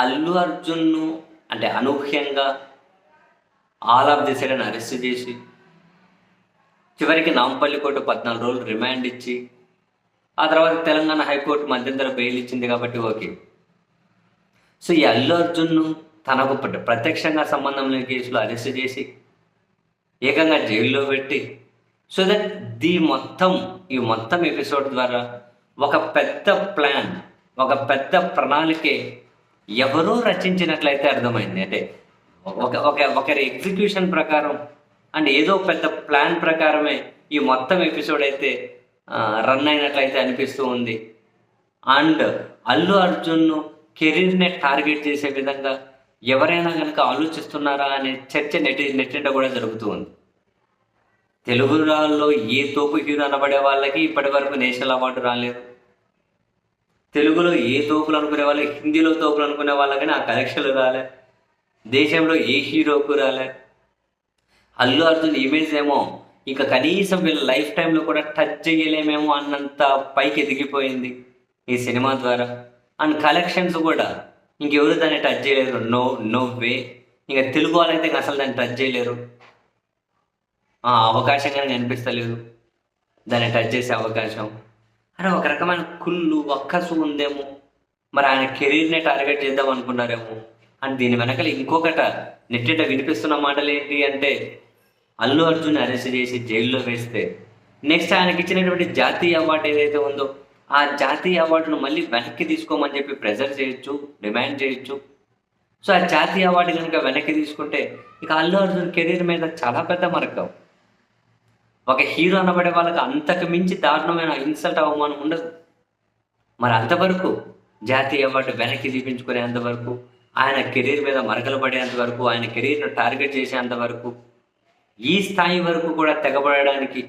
అల్లు అర్జున్ను అంటే అనూహ్యంగా all of the side arrest చేసి చివరికి నాంపల్లి కోర్టు పద్నాలుగు రోజులు రిమాండ్ ఇచ్చి ఆ తర్వాత తెలంగాణ హైకోర్టు మధ్యంతర బెయిల్ ఇచ్చింది కాబట్టి ఓకే. సో ఈ అల్లు అర్జున్ను తనకు ప్రత్యక్షంగా సంబంధం లేని కేసులో అరెస్ట్ చేసి ఏకంగా జైల్లో పెట్టి సో దట్ ది మొత్తం ఈ మొత్తం ఎపిసోడ్ ద్వారా ఒక పెద్ద ప్లాన్ ఒక పెద్ద ప్రణాళికే ఎవరో రచించినట్లయితే అర్థమైంది. అంటే ఒక ఒక ఒకరి ఎగ్జిక్యూషన్ ప్రకారం అండ్ ఏదో పెద్ద ప్లాన్ ప్రకారమే ఈ మొత్తం ఎపిసోడ్ అయితే రన్ అయినట్లయితే అనిపిస్తూ ఉంది. అండ్ అల్లు అర్జున్ను కెరీర్ని టార్గెట్ చేసే విధంగా ఎవరైనా కనుక ఆలోచిస్తున్నారా అనే చర్చ నెట్ నెట్టింట కూడా జరుగుతూ ఉంది. తెలుగు రాళ్ళలో ఏ తోపు హీరో అనబడే వాళ్ళకి ఇప్పటి వరకు నేషనల్ అవార్డు రాలేదు. తెలుగులో ఏ తోపులు అనుకునే వాళ్ళు హిందీలో తోపులు అనుకునే వాళ్ళకి ఆ కలెక్షన్లు రాలే. దేశంలో ఏ హీరోకు రాలే. అల్లు అర్జున్ ఇమేజ్ ఏమో ఇంకా కనీసం వీళ్ళ లైఫ్ టైంలో కూడా టచ్ చేయలేమేమో అన్నంత పైకి ఎదిగిపోయింది ఈ సినిమా ద్వారా. అండ్ కలెక్షన్స్ కూడా ఇంకెవరు దాన్ని టచ్ చేయలేరు. నో నో వే ఇంకా తెలుగు వాళ్ళైతే ఇంకా అసలు దాన్ని టచ్ చేయలేరు. ఆ అవకాశం కానీ కనిపిస్తలేదు దాన్ని టచ్ చేసే అవకాశం. అరే ఒక రకమైన కుళ్ళు ఒక్కసు ఉందేమో మరి ఆయన కెరీర్నే టార్గెట్ చేద్దాం అనుకున్నారేమో. అండ్ దీని వెనకాల ఇంకొకట నెట్టిట వినిపిస్తున్న మాటలు ఏంటి అంటే అల్లు అర్జున్ అరెస్ట్ చేసి జైల్లో వేస్తే నెక్స్ట్ ఆయనకి ఇచ్చినటువంటి జాతీయ అవార్డు ఏదైతే ఉందో ఆ జాతీయ అవార్డును మళ్ళీ వెనక్కి తీసుకోమని చెప్పి ప్రెజర్ చేయొచ్చు డిమాండ్ చేయొచ్చు. సో ఆ జాతీయ అవార్డు కనుక వెనక్కి తీసుకుంటే ఇక అల్లు అర్జున్ కెరీర్ మీద చాలా పెద్ద మరకం ఒక హీరో అనబడే వాళ్ళకి అంతకు మించి దారుణమైన ఇన్సల్ట్ అవమానం ఉండదు. మరి అంతవరకు జాతీయ అవార్డు వెనక్కి తీపించుకునేంత వరకు ఆయన కెరీర్ మీద మరకలు పడేంత వరకు ఆయన కెరీర్ను టార్గెట్ చేసేంత వరకు ఈ స్థాయి వరకు కూడా తెగబడడానికి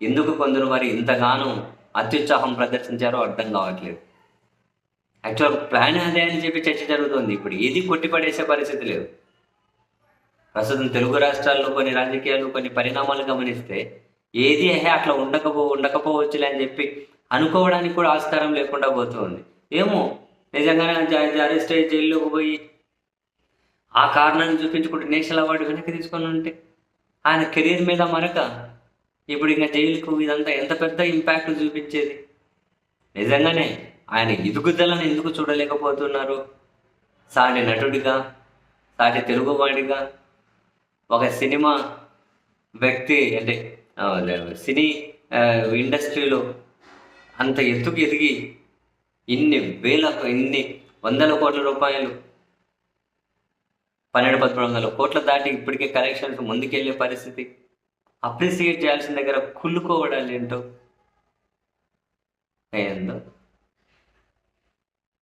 ఎందుకు కొందరు మరి ఇంతగానో అత్యుత్సాహం ప్రదర్శించారో అర్థం కావట్లేదు. యాక్చువల్ ప్లాన్ అదే అని చెప్పి చర్చ జరుగుతుంది. ఇప్పుడు ఏది కొట్టిపడేసే పరిస్థితి లేదు. ప్రస్తుతం తెలుగు రాష్ట్రాల్లో కొన్ని రాజకీయాలు కొన్ని పరిణామాలు గమనిస్తే ఏది అహే అట్లా ఉండకపో ఉండకపోవచ్చులే అని చెప్పి అనుకోవడానికి కూడా ఆస్కారం లేకుండా పోతుంది. ఏమో నిజంగానే అరెస్ట్ అయ్యి జైల్లోకి పోయి ఆ కారణాన్ని చూపించుకుంటూ నేషనల్ అవార్డు వెనక్కి తీసుకొని ఉంటే ఆయన కెరీర్ మీద మరక ఇప్పుడు ఇంకా జైలుకు ఇదంతా ఎంత పెద్ద ఇంపాక్ట్ చూపించేది? నిజంగానే ఆయన ఎదుగుదలను ఎందుకు చూడలేకపోతున్నారు? సాటి నటుడిగా సాటి తెలుగువాడిగా ఒక సినిమా వ్యక్తి అంటే సినీ ఇండస్ట్రీలో అంత ఎత్తుకు ఎదిగి ఇన్ని వేల ఇన్ని వందల కోట్ల రూపాయలు పన్నెండు పదమూడు వందల కోట్ల దాటి ఇప్పటికే కలెక్షన్స్ ముందుకెళ్ళే పరిస్థితి. అప్రిసియేట్ చేయాల్సిన దగ్గర కుళ్ళుకోవడాలు ఏంటో ఏందో?